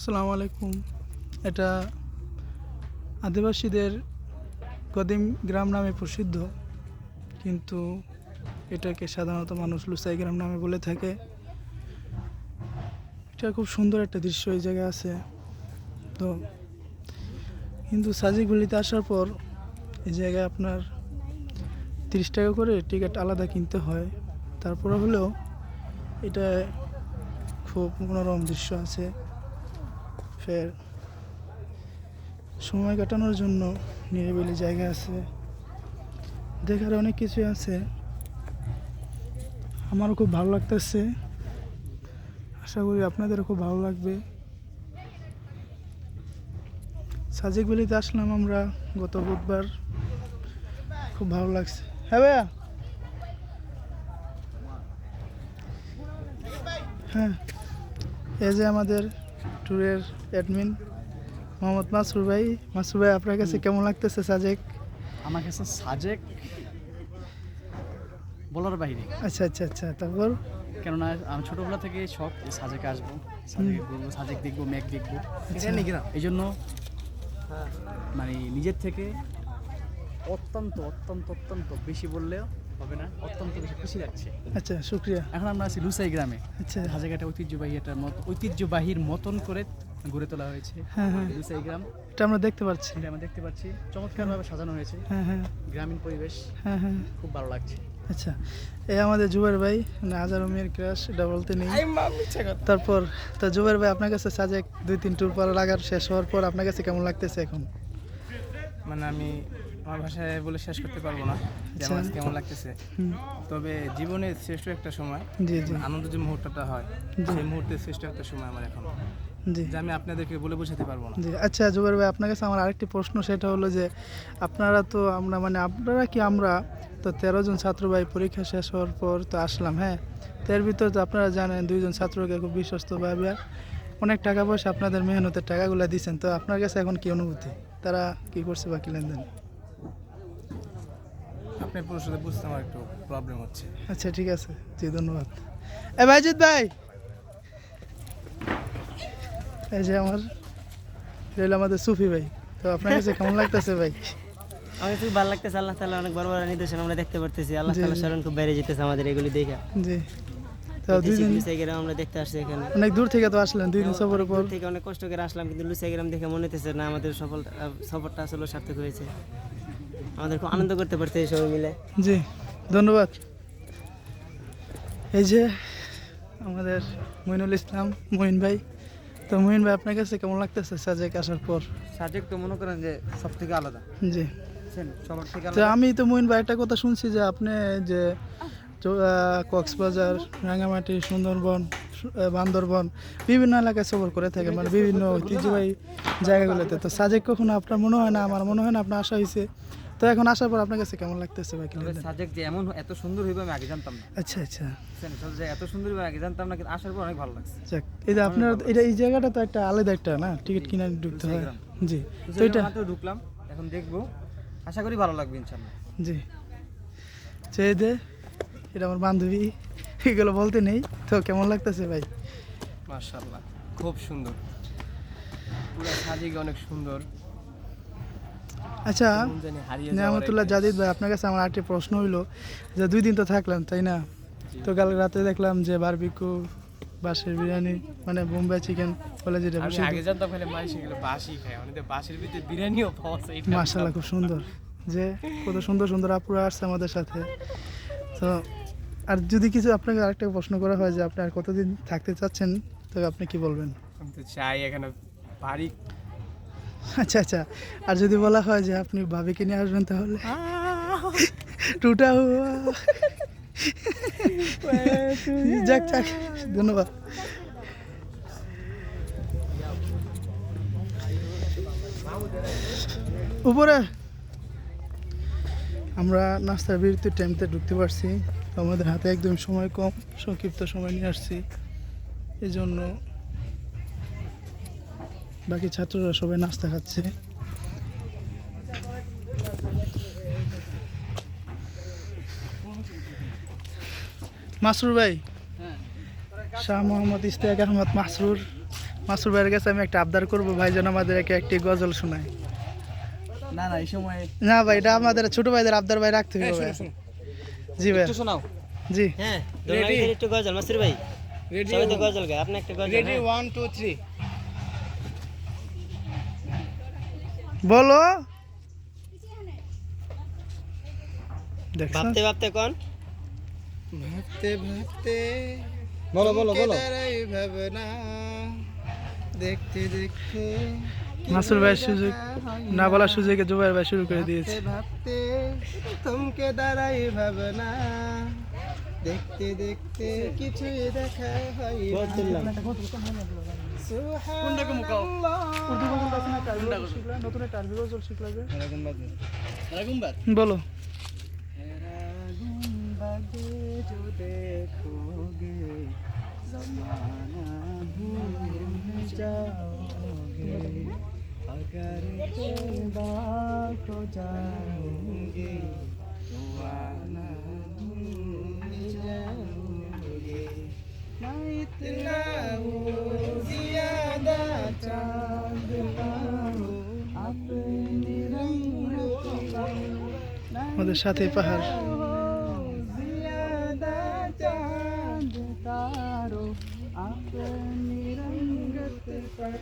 আসসালামু আলাইকুম। এটা আদিবাসীদের কদিম গ্রাম নামে প্রসিদ্ধ, কিন্তু এটাকে সাধারণত মানুষ লুসাই গ্রাম নামে বলে থাকে। এটা খুব সুন্দর একটা দৃশ্য এই জায়গায় আছে। তো কিন্তু সাজিগুলিতে আসার পর এই জায়গায় আপনার তিরিশ টাকা করে টিকিট আলাদা কিনতে হয়। তারপরে হলেও এটা খুব মনোরম দৃশ্য আছে। ফের সময় কাটানোর জন্য নিরিবিলি জায়গা আছে। দেখার অনেক কিছু আছে। আমারও খুব ভালো লাগতেছে। আশা করি আপনাদেরও খুব ভালো লাগবে। সাজেক ভ্যালিতে আসলাম আমরা গত বুধবার। খুব ভালো লাগছে। হ্যাঁ ভাইয়া? হ্যাঁ। এই যে আমাদের ট্যুরের অ্যাডমিন মোহাম্মদ মাসুর ভাই। মাসুর ভাই আপনার কাছে কেমন লাগতেছে সাজেক? আমার কাছে সাজেক বলার বাইরে। আচ্ছা আচ্ছা আচ্ছা তারপর? কেননা আমি ছোটবেলা থেকে শখ যে সাজেকে আসব সাজেকে ঘুরবো সাজেক দেখব ম্যাক দেখব। এই জন্য মানে নিজের থেকে অত্যন্ত অত্যন্ত অত্যন্ত বেশি বললেও হবে না। অত্যন্ত বেশি খুশি লাগছে। আচ্ছা শুক্রিয়া। এখন আমরা আছি লুসাই গ্রামে। আচ্ছা। হাজার একটা ঐতিহ্যবাহী একটা মত ঐতিহ্যবাহীর মতন করে গড়ে তোলা হয়েছে হ্যাঁ হ্যাঁ। লুসাই গ্রাম। এটা আমরা দেখতে পাচ্ছি। এটা আমরা দেখতে পাচ্ছি। চমৎকারভাবে সাজানো হয়েছে। হ্যাঁ হ্যাঁ। গ্রামীণ পরিবেশ হ্যাঁ হ্যাঁ। খুব ভালো লাগছে। আচ্ছা। এই আমাদের জুবাইর ভাই মানে হাজার মেয়ের ক্রাশ এটা বলতে নেই। তারপর তো জুবাইর ভাই আপনার কাছে সাজেক দুই তিন ট্যুর পর লাগার শেষ হওয়ার পর আপনার কাছে কেমন লাগতেছে এখন? মানে আমি আমার ভাষায় বলে শেষ করতে পারব না যে আমার আচ্ছা। কেমন লাগতেছে। তবে জীবনের শ্রেষ্ঠ একটা সময় জি জি। আনন্দ যে মুহূর্তটা হয় সেই মুহূর্তের শ্রেষ্ঠ একটা সময় আমার এখন। জি। যে আমি আপনাদেরকে বলে বোঝাতে পারব না। জি। আচ্ছা জুবাইর ভাই আপনার কাছে আমার আরেকটি প্রশ্ন সেটা হলো যে আপনারা তো আমরা মানে আপনারা কি আমরা? তো তেরো জন ছাত্র ভাই পরীক্ষা শেষ হওয়ার পর তো আসলাম হ্যাঁ? তো এর ভিতর তো আপনারা জানেন দুইজন ছাত্রকে খুব বিশ্বস্ত ভাবে অনেক টাকা পয়সা আপনাদের মেহনতের টাকাগুলো দিচ্ছেন তো আপনার কাছে এখন কি অনুভূতি? তারা কি করছে বা কি লেনদেন? আপনার প্রশ্নটা বুঝতে আমার একটু প্রবলেম হচ্ছে। আচ্ছা ঠিক আছে। জি ধন্যবাদ। এ ভাইজিৎ ভাই! এই যে আমার রইল আমাদের সুফি ভাই। তো আপনার কাছে কেমন লাগতেছে ভাই? আমাকে খুব ভালো লাগতেছে আল্লাহ তাআলা অনেক বড় বড় নিদর্শন আমরা দেখতে পারতেছি। আল্লাহ তাআলা স্মরণ খুব বেড়ে যেতেছে আমাদের এগুলি দেখে। জি। তো দুই দিন লুসাইগ্রাম আমরা দেখতে আসছি এখানে। অনেক দূর থেকে তো আসলেন দুই দিন সফরের পর। থেকে অনেক কষ্ট করে আসলাম কিন্তু লুসাইগ্রাম দেখে মনে হতেছে না আমাদের সফল সফরটা আসলে সার্থক হয়েছে। আমাদের খুব আনন্দ করতে পারছে সবাই মিলে। জি ধন্যবাদ। এই যে আমাদের মইনুল ইসলাম মঈন ভাই। তো মঈন ভাই আপনার কাছে কেমন লাগতেছে সাজেক আসার পর? সাজেক তো মনে করেন যে সব থেকে আলাদা। জি। তো আমি তো মঈন ভাই একটা কথা শুনছি যে আপনি যে কক্সবাজার রাঙামাটি সুন্দরবন বান্দরবন বিভিন্ন এলাকায় সফর করে থাকে মানে বিভিন্ন ঐতিহ্যবাহী জায়গাগুলোতে। তো সাজেক কখনো আপনার মনে হয় না আমার মনে হয় না আপনার আশা হয়েছে? তো এখন আসার পর আপনার কাছে কেমন লাগতেছে ভাই সাজেক যে এমন এত সুন্দর হইবে আমি আগে জানতাম না। আচ্ছা আচ্ছা। যে এত সুন্দর হইবে আগে জানতাম না কিন্তু আসার পর অনেক ভালো লাগছে। যাক এই যে আপনার এটা এই জায়গাটা তো একটা আলাদা একটা না? টিকিট কিনে ঢুকতে হয়। জি তো তো এটা মাত্র ঢুকলাম এখন দেখব। আশা করি ভালো লাগবে ইনশাল্লাহ জি। চেয়ে দে এটা আমার বান্ধবী এগুলো বলতে নেই তো কেমন লাগতেছে ভাই? মার্শাল্লাহ খুব সুন্দর। পুরো সাজেক অনেক সুন্দর। আচ্ছা মন নিয়ামতুল্লাহ জাদিদ ভাই আপনার কাছে আমার আরেকটি প্রশ্ন হইল যে দুই দিন তো থাকলাম তাই না? তো কাল রাতে দেখলাম যে বারবিকু বাসের বিরিয়ানি মানে বোম্বাই চিকেন বলে যেটা আমি আগে জানতাম খালি মানুষ এগুলো বাসি খায় অনেকে বাসের ভিতরে বিরিয়ানিও পাওয়া যায় এটা মার্শাল্লাহ খুব সুন্দর। যে কত সুন্দর সুন্দর আপুরা আসছে আমাদের সাথে। তো আর যদি কিছু আপনাকে আরেকটা প্রশ্ন করা হয় যে আপনি আর কতদিন থাকতে চাচ্ছেন তবে আপনি কি বলবেন? আমি তো চাই এখানে বাড়ি আচ্ছা আচ্ছা। আর যদি বলা হয় যে আপনি ভাবিকে নিয়ে আসবেন তাহলে? টুটা যাক যাক ধন্যবাদ। উপরে। আমরা নাস্তার বিরতির টাইমতে ঢুকতে পারছি। আমাদের হাতে একদম সময় কম সংক্ষিপ্ত সময় নিয়ে আসছি। এই জন্য বাকি ছাত্ররা সবাই নাস্তা খাচ্ছে। মাসরুর ভাই? শাহ মোহাম্মদ ইস্তেক আহমদ মাসরুর। মাসুর ভাইয়ের কাছে আমি একটা আবদার করব ভাই যেন আমাদের একে একটি গজল শোনায়। না না এই সময় না ভাই এটা আমাদের ছোট ভাইদের আবদার ভাই রাখতে হবে ভাই। জি ভাই। শোনাও। জি। হ্যাঁ একটু গজল মাসুর ভাই। সবাই গজল গায় আপনি একটা গজল হ্যাঁ। ওয়ান টু থ্রি বলো। ভাবতে ভাবতে কোন? ভাবতে ভাবতে বলো বলো বলো। ভাবনা। দেখতে দেখতে মাসুর ভাই সুযোগ না। বলার সুযোগে জুবাইর ভাই শুরু করে দিয়েছে। ভাবতে থমকে দাঁড়াই ভাবনা। দেখতে দেখতে কিছুই দেখা হয় কোনটাকে মুকাও নতুন একটা আরবি গজল শিখলা যে এরকম বাদ বলো जो देखोगे जमाना भूल जाओगे अगर बात আমাদের সাথে পাহাড় ज्यादा चांद तारो अपनी रंगत पर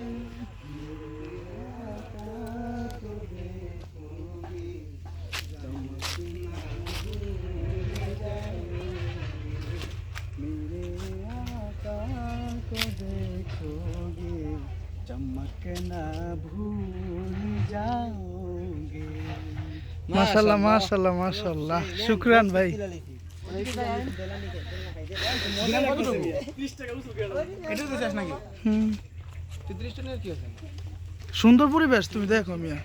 मेरे आका को देखोगे चमकना भूल जाओगे মাশাল্লাহ মাশাল্লাহ মাশাল্লাহ শুক্রান ভাই। সুন্দর পরিবেশ তুমি দেখো মিয়া।